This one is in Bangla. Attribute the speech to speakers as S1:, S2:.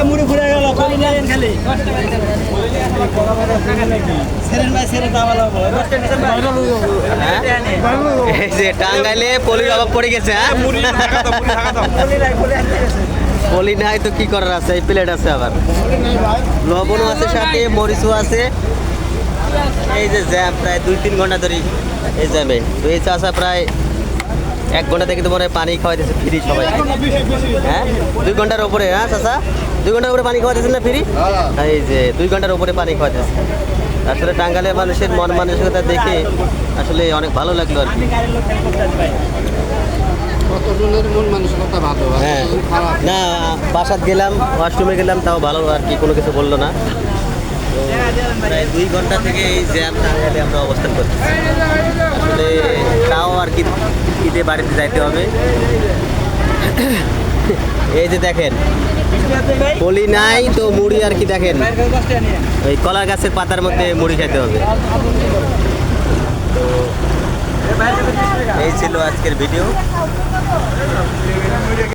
S1: যে মুড়ি ফুরে গেল কলি নেন খালি।
S2: টাঙ্গাইলে পলির অভাব পড়ে গেছে হ্যাঁ? পলি নাই তো কি করার আছে? এই প্লেট আছে আবার। লবণও আছে সাথে মরিচও আছে। এই যে জ্যাম প্রায় দুই তিন ঘণ্টা ধরে এই জ্যামে। তো এই চাষা প্রায় এক ঘণ্টা থেকে তো মনে হয় পানি খাওয়াইতেছে ফ্রি সবাই। হ্যাঁ? দুই ঘণ্টার উপরে হ্যাঁ চাষা? দুই ঘণ্টার উপরে পানি খাওয়াইতেছেন না ফ্রি? এই যে দুই ঘণ্টার উপরে পানি খাওয়াইতেছে আসলে টাঙ্গালের মানুষের মন মানসিকতা দেখে আসলে অনেক ভালো লাগল আর কি। হ্যাঁ। না বাসাত গেলাম ওয়াশরুমে গেলাম তাও ভালো আর কি কোনো কিছু বলল না। প্রায় দুই ঘণ্টা থেকে এই জ্যাম টাঙ্গাইলে আমরা অবস্থান করছি আসলে তাও আর কি ঈদে বাড়িতে যাইতে হবে। এই যে দেখেন। বলি নাই তো মুড়ি আর কি দেখেন। ওই কলার গাছের পাতার মধ্যে মুড়ি খেতে হবে। এই ছিল আজকের ভিডিও।